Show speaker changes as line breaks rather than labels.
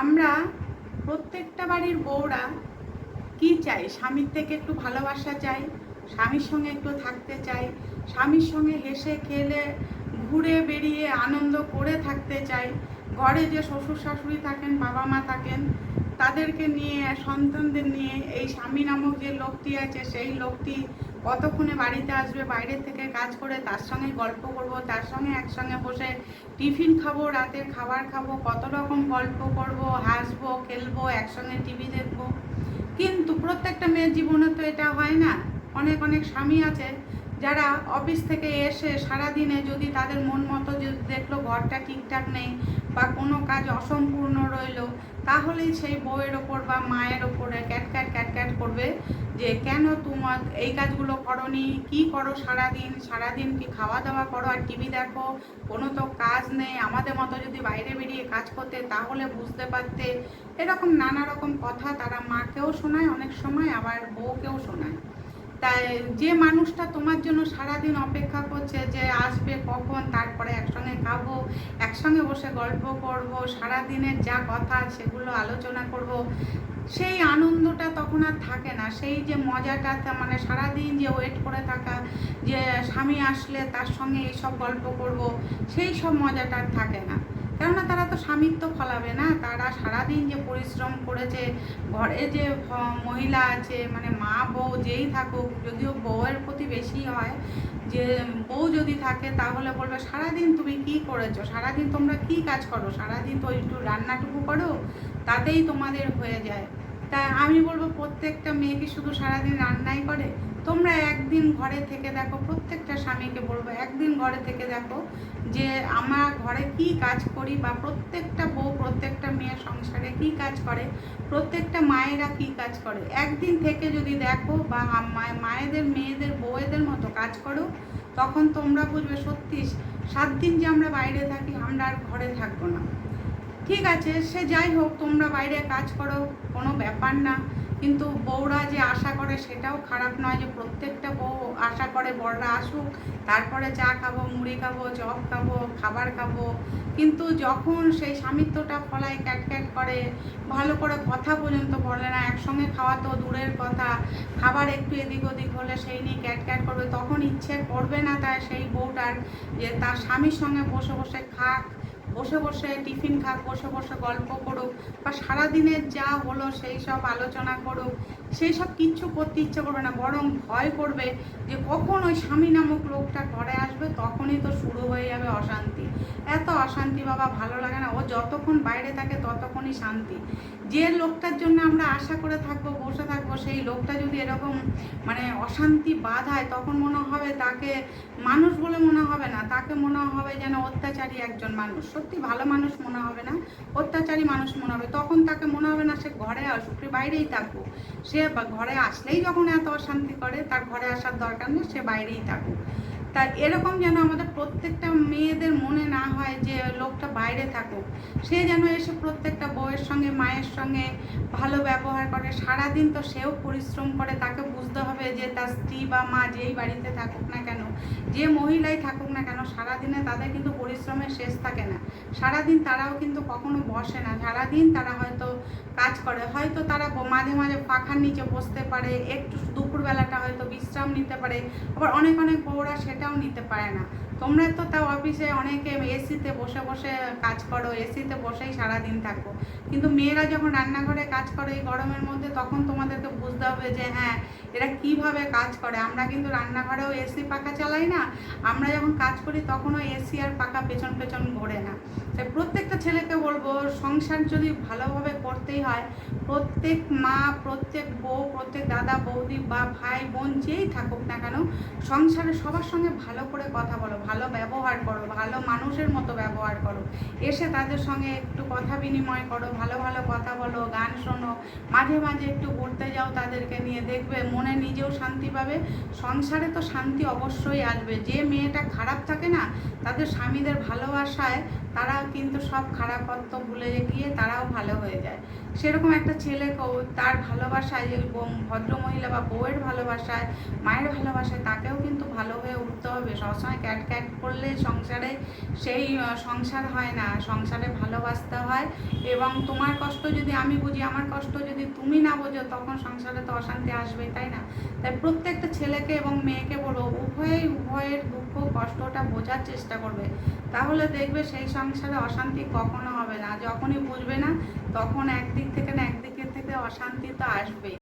আমরা প্রত্যেকটা বাড়ির বউরা কি চাই? স্বামীর থেকে একটু ভালোবাসা চাই, স্বামীর সঙ্গে একটু থাকতে চাই, স্বামীর সঙ্গে হেসে খেলে ঘুরে বেরিয়ে আনন্দ করে থাকতে চাই। ঘরে যে শ্বশুর শাশুড়ি থাকেন, বাবা মা থাকেন তাদেরকে নিয়ে, সন্তানদের নিয়ে এই স্বামী নামক যে লোকটি আছে, সেই লোকটি কতক্ষণে বাড়িতে আসবে, বাইরে থেকে কাজ করে তার সঙ্গে গল্প করব, তার সঙ্গে একসঙ্গে বসে টিফিন খাব, রাতের খাবার খাব, কত রকম গল্প করব, হাসবো, খেলব, একসঙ্গে টিভি দেখব। কিন্তু প্রত্যেকটা মেয়ের জীবনে তো এটা হয় না। অনেক অনেক স্বামী আছে যারা অফিস থেকে এসে সারাদিনে যদি তাদের মন মতো যদি দেখল ঘরটা ঠিকঠাক নেই বা কোনো কাজ অসম্পূর্ণ রইল, তাহলেই সেই বউয়ের ওপর বা মায়ের ওপরে ক্যাটক্যাট ক্যাটক্যাট করবে যে, কেন তোমার এই কাজগুলো করনি? কি করো সারাদিন? সারাদিন কি খাওয়া দাওয়া করো? আর টিভি দেখো? কোনো তো কাজ নেই। আমাদের মতো যদি বাইরে বেরিয়ে কাজ করতে তাহলে বুঝতে পারতে। এরকম নানা রকম কথা তারা মাকেও শোনায়, অনেক সময় আবার বউকেও শোনায়। তাই যে মানুষটা তোমার জন্য সারাদিন অপেক্ষা করছে যে আসবে কখন, তারপরে একসঙ্গে খাব, একসঙ্গে বসে গল্প করব, সারাদিনের যা কথা সেগুলো আলোচনা করব, সেই আনন্দটা তখন আর থাকে না। সেই যে মজাটা মানে সারাদিন যে ওয়েট করে থাকা, যে স্বামী আসলে তার সঙ্গে এইসব গল্প করব, সেই সব মজাটা আর থাকে না। কেননা তারা তো স্বামীর তো ফলাবে না, তারা সারাদিন যে পরিশ্রম করেছে, ঘরে যে মহিলা আছে মানে মা, বউ যেই থাকুক, যদিও বউয়ের প্রতি বেশি হয়, যে বউ যদি থাকে তাহলে বলবে, সারাদিন তুমি কি করেছ? সারাদিন তোমরা কি কাজ করো? সারাদিন তো একটু রান্নাটুকু করো, তাতেই তোমাদের হয়ে যায়। তা আমি বলব প্রত্যেকটা মেয়েকে শুধু সারাদিন রান্নাই করে। তোমরা একদিন ঘরে থেকে দেখো, প্রত্যেকটা স্বামীকে বলব একদিন ঘরে থেকে দেখো যে আমার ঘরে কি কাজ করি বা প্রত্যেকটা বউ, প্রত্যেকটা মেয়ের সংসারে কি কাজ করে, প্রত্যেকটা মায়েরা কি কাজ করে। একদিন থেকে যদি দেখো বা মায়েদের, মেয়েদের, বউয়েদের মতো কাজ করো, তখন তোমরা বুঝবে সত্যি সাত দিন যে আমরা বাইরে থাকি, আমরা আর ঘরে থাকব না। ঠিক আছে, সে যাই হোক, তোমরা বাইরে কাজ করো, কোনো ব্যাপার না। কিন্তু বউরা যে আশা করে সেটাও খারাপ নয় যে প্রত্যেকটা বউ আশা করে বড়রা আসুক, তারপরে চা খাব, মুড়ি খাব, চপ খাব, খাবার খাব। কিন্তু যখন সেই স্বামিত্বটা ফলায় ক্যাটক্যাট করে, ভালো করে কথা পর্যন্ত বলে না, একসঙ্গে খাওয়া তো দূরের কথা, খাবার একটু এদিক ওদিক হলে সেই নিয়ে ক্যাটক্যাট করবে, তখন ইচ্ছে করবে না তাই সেই বউটার যে তার স্বামীর সঙ্গে বসে বসে খাক বসে বসে টিফিন খাক, বসে বসে গল্প করুক বা সারাদিনের যা হলো সেই সব আলোচনা করুক সেই সব কিচ্ছু করতে ইচ্ছে করবে না, বরং ভয় করবে যে কখন ওই স্বামী নামক লোকটা ঘরে আসবে, তখনই তো শুরু হয়ে যাবে অশান্তি। এত অশান্তি বাবা, ভালো লাগে না। ও যতক্ষণ বাইরে থাকে, ততক্ষণই শান্তি। যে লোকটার জন্য আমরা আশা করে থাকব, বসে থাকব, সেই লোকটা যদি এরকম মানে অশান্তি বাধায়, তখন মনে হবে তাকে মানুষ বলে মনে হবে না। তাকে মনে হবে যেন অত্যাচারী একজন মানুষ। সত্যি ভালো মানুষ মনে হবে না। অত্যাচারী মানুষ মনে হবে। তখন তাকে মনে হবে না সে ঘরে আসুক বাইরেই থাকুক। সে বা ঘরে আসলেই যখন এত অশান্তি করে, তার ঘরে আসার দরকার নেই, সে বাইরেই থাকুক। তা এরকম যেন আমাদের প্রত্যেকটা মেয়েদের মনে না হয় যে লোকটা বাইরে থাকুক। সে যেন এসে প্রত্যেকটা বউয়ের সঙ্গে, মায়ের সঙ্গে ভালো ব্যবহার করে। সারাদিন তো সেও পরিশ্রম করে, তাকে বুঝতে হবে যে তার স্ত্রী বা মা যেই বাড়িতে থাকুক না কেন, যে মহিলাই থাকুক না কেন, সারাদিনে তাদের কিন্তু পরিশ্রমের শেষ থাকে না। সারাদিন তারাও কিন্তু কখনো বসে না। সারাদিন তারা হয়তো কাজ করে। হয়তো তারা মাঝে মাঝে পাখার নিচে বসতে পারে, একটু দুপুরবেলাটা হয়তো বিশ্রাম নিতে পারে। আবার অনেক অনেক বউরা সেটাও নিতে পারে না। তোমরা তো তাও অফিসে অনেকে এসিতে বসে বসে কাজ করো এসিতে বসেই সারাদিন থাকো। কিন্তু মেয়েরা যখন রান্নাঘরে কাজ করে এই গরমের মধ্যে, তখন তোমাদেরকে বুঝতে হবে যে হ্যাঁ এরা কীভাবে কাজ করে। আমরা কিন্তু রান্নাঘরেও এসি পাখা চালাই না। আমরা যখন কাজ করি, তখনও এসি আর পাখা পেছন পেছন ঘোরে না। তাই প্রত্যেকটা ছেলেকে বলব, সংসার যদি ভালোভাবে করতেই হয়, প্রত্যেক মা, প্রত্যেক বউ, প্রত্যেক দাদা, বৌদি বা ভাই, বোন যেই থাকুক না কেন, সংসারে সবার সঙ্গে ভালো করে কথা বলো। ভালো ব্যবহার করো, ভালো মানুষের মতো ব্যবহার করো। এসে তাদের সঙ্গে একটু কথা বিনিময় করো, ভালো ভালো কথা বলো, গান শোনো, মাঝে মাঝে একটু ঘুরতে যাও তাদেরকে নিয়ে, দেখবে মনে নিজেও শান্তি পাবে। সংসারে তো শান্তি অবশ্যই আসবে। যে মেয়েটা খারাপ থাকে না, তাদের স্বামীদের ভালোবাসায় তারা কিন্তু সব খারাপত্ব ভুলে গিয়ে তারাও ভালো হয়ে যায়। সেরকম একটা ছেলেকেও তার ভালোবাসায় বউ- ভদ্রমহিলা বা বউয়ের ভালোবাসায়, মায়ের ভালোবাসায় তাকেও কিন্তু ভালো হয়ে উঠতে হবে। সবসময় ক্যাট ক্যাট করলে সংসারে সেই সংসার হয় না। সংসারে ভালোবাসতে হয় এবং তোমার কষ্ট যদি আমি বুঝি, আমার কষ্ট যদি তুমি না বোঝো, তখন সংসারে তো অশান্তি আসবেই, তাই না? তাই প্রত্যেকটা ছেলেকে এবং মেয়েকে বলো, উভয়েই উভয়ের দুঃখ, কষ্টটা বোঝার চেষ্টা করবে। তাহলে দেখবে সেই সংসারে অশান্তি কখনো হবে না। যখনই বুঝবে না, তখন একদিক থেকে না একদিকের থেকে অশান্তি তো আসবেই।